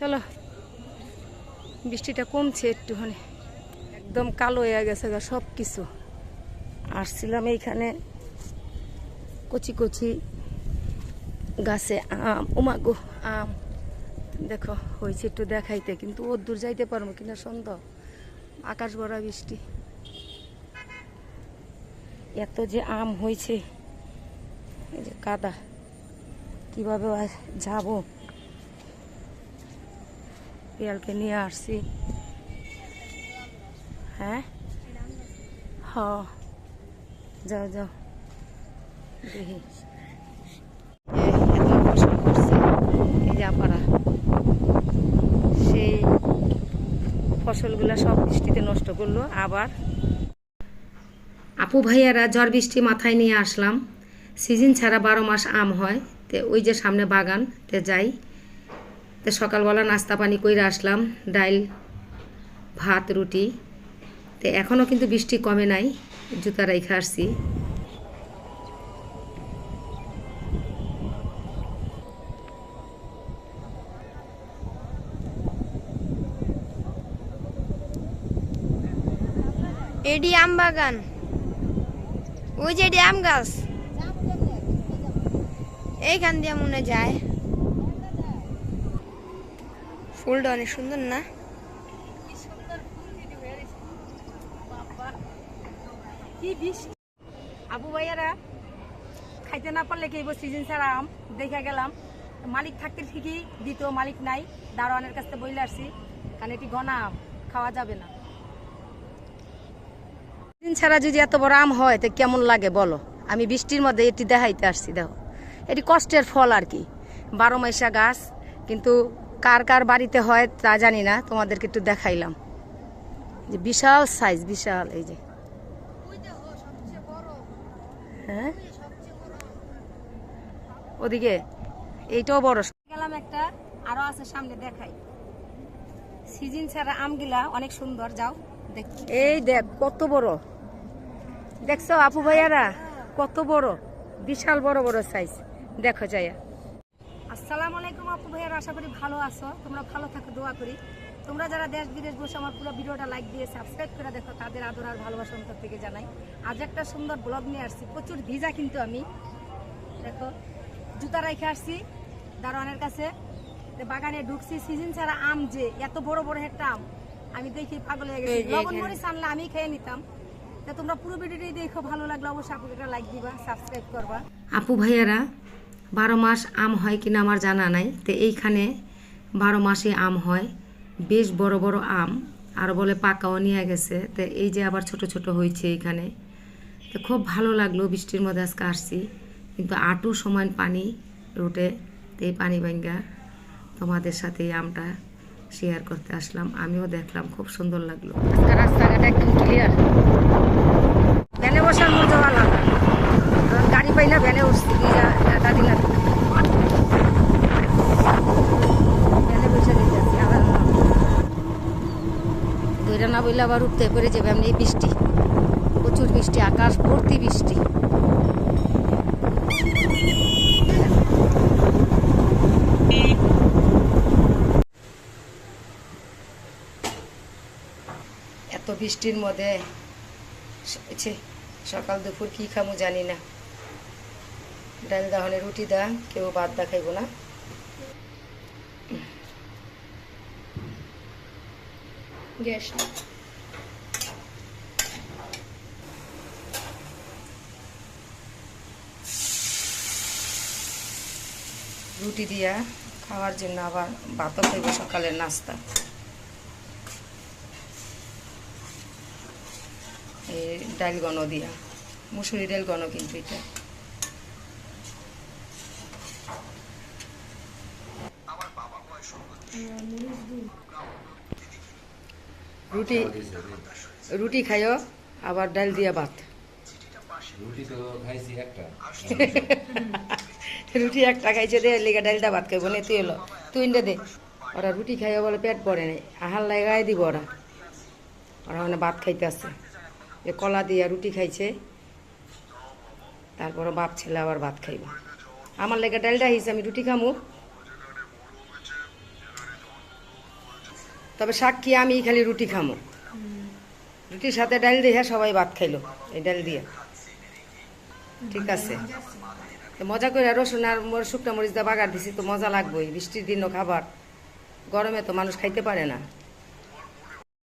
চলো, বৃষ্টিটা কমছে একটুখানি। একদম কালো হয়ে গেছে গা সব কিছু আসছিলাম এইখানে কচি কচি গাছে আম। উমাগো আম। দেখো, হয়েছে একটু দেখাইতে, কিন্তু ওর দূর যাইতে পারব কিনা সন্দেহ। আকাশ ভরা বৃষ্টি। এত যে আম হয়েছে, এই যে কাদা। কীভাবে যাব? পিয়ালকে নিয়ে আসছি। হ্যাঁ? হ। যাও যাও। দেখি। এত করছে। এই সেই ফসলগুলা সব বৃষ্টিতে নষ্ট করল। আবার আপু ভাইয়ারা ঝড় বৃষ্টি মাথায় নিয়ে আসলাম। সিজন ছাড়া বারো মাস আম হয়। তে ওই যে সামনে বাগান, তে যাই। তো সকালবেলা নাস্তা পানি করে আসলাম, ডাইল, ভাত, রুটি। তো এখনও কিন্তু বৃষ্টি কমে নাই, জুতা রেখে আসছি। এডি আম বাগান। ওই যে এডি আম গাছ। এইখান দিয়ে মনে যায়। ফুলটা অনেক সুন্দর না? আবু ভাইয়ারা, খাইতে না পারলে কি সিজন ছাড়া আম? দেখে গেলাম। মালিক থাকতে ঠিকই দিত মালিক নাই। দারোয়ানের কাছ থেকে বইলে আসছি। কারণ এটি ঘনা আম, খাওয়া যাবে না। সিজন ছাড়া যদি এত বড় আম হয়, তো কেমন লাগে বলো? আমি বৃষ্টির মধ্যে এটি দেখাইতে আসছি, দেখো। এটি কষ্টের ফল আর কি। বারো মাইশা গাছ, কিন্তু কার কার বাড়িতে হয় তা জানি না তোমাদেরকে একটু দেখাইলাম। যে বিশাল সাইজ বিশাল এই যে। হ্যাঁ? ওদিকে? এইটাও বড়। গেলাম একটা আরও আছে সামনে দেখাই। সিজন ছাড়া আমগুলা অনেক সুন্দর যাও দেখ। এই দেখ কত বড়। দেখছ আপু ভাইয়ারা? কত বড়। বিশাল বড় বড় সাইজ দেখো যাইয়া। আসসালামু আলাইকুম আপু ভাইয়ারা আশা করি ভালো আছো। তোমরা ভালো থাকো দোয়া করি। তোমরা যারা দেশ বিদেশ বসে আমার পুরো ভিডিওটা লাইক দিয়ে সাবস্ক্রাইব করে দেখো তাদের আদর আর ভালোবাসা অন্তর থেকে জানাই। আজ একটা সুন্দর ব্লগ নিয়ে আসছি। প্রচুর ভিজা কিন্তু আমি। দেখো জুতা রেখে আসছি দারোয়ানের কাছে। বাগানে ঢুকছি সিজন ছাড়া আম যে এত বড় বড় একটা আম। আমি দেখি পাগল হয়ে গেছি। লবণ। মরিচ আনলে আমি খেয়ে নিতাম। তা তোমরা পুরো ভিডিওটাই দেখো ভালো লাগল অবশ্যই আপুকে একটা লাইক দিবা সাবস্ক্রাইব করবা। আপু ভাইয়ারা বারো মাস আম হয় কিনা আমার জানা নাই। তো এইখানে বারো মাসে আম হয়। বেশ বড় বড় আম, আর বলে পাকাও নিয়ে গেছে। তো এই যে আবার ছোট ছোট হয়েছে এইখানে। তো খুব ভালো লাগল বৃষ্টির মধ্যে আজকে আসছি। কিন্তু আটু সমান পানি রুটে এই পানি ভাঙ্গা তোমাদের সাথে এই আমটা শেয়ার করতে আসলাম। আমিও দেখলাম, খুব সুন্দর লাগল। আজকে রাস্তাঘাট একদম ক্লিয়ার ভ্যানে বসার মজা আলাদা কারণ গাড়ি পাই না ভ্যানে উঠছি দাদি না ভ্যানে বসে দিতে আছি আবার বইলে আবার উঠতে পড়ে যাবে। এমনি বৃষ্টি, প্রচুর বৃষ্টি, আকাশ ভর্তি বৃষ্টি। এত বৃষ্টির মধ্যে সকাল দুপুর কি খামু জানি না। ডাল দাহনে রুটি দা, কেউ ভাত দা খাইব না। গ্যাস। রুটি দিয়া খাওয়ার জন্য আবার ভাতও খাইব সকালের নাস্তা। এই ডাল গণ দিয়া মুসুরি ডাল গণ কিন্তু এটা। রুটি রুটি খাইও আবার ডাল দিয়া ভাত। রুটি তো খাইছি একটা। রুটি একটা খাইছে দে লেগে ডালটা ভাত খাইব না তুই এলো তুই দে। ওরা রুটি খাইও বলে পেট পড়ে নাই। আহার লাগাই দিব ওরা। ওরা মানে ভাত খাইতে আছে। যে কলা দিয়া রুটি খাইছে। তারপরে বাপ ছেলে আবার ভাত খাইব। আমার লেগে ডালটা হিসে আমি রুটি খামু। তবে শাক কি আমি খালি রুটি খামো। রুটির সাথে ডাল দিয়ে সবাই ভাত খাইলো এই ডাল দিয়ে। ঠিক আছে। তো মজা করে রসুন আর মোর শুকনো মরিচ দিয়ে বাগার দিছি, তো মজা লাগবেই, বৃষ্টির দিনও খাবার। গরমে তো মানুষ খাইতে পারে না।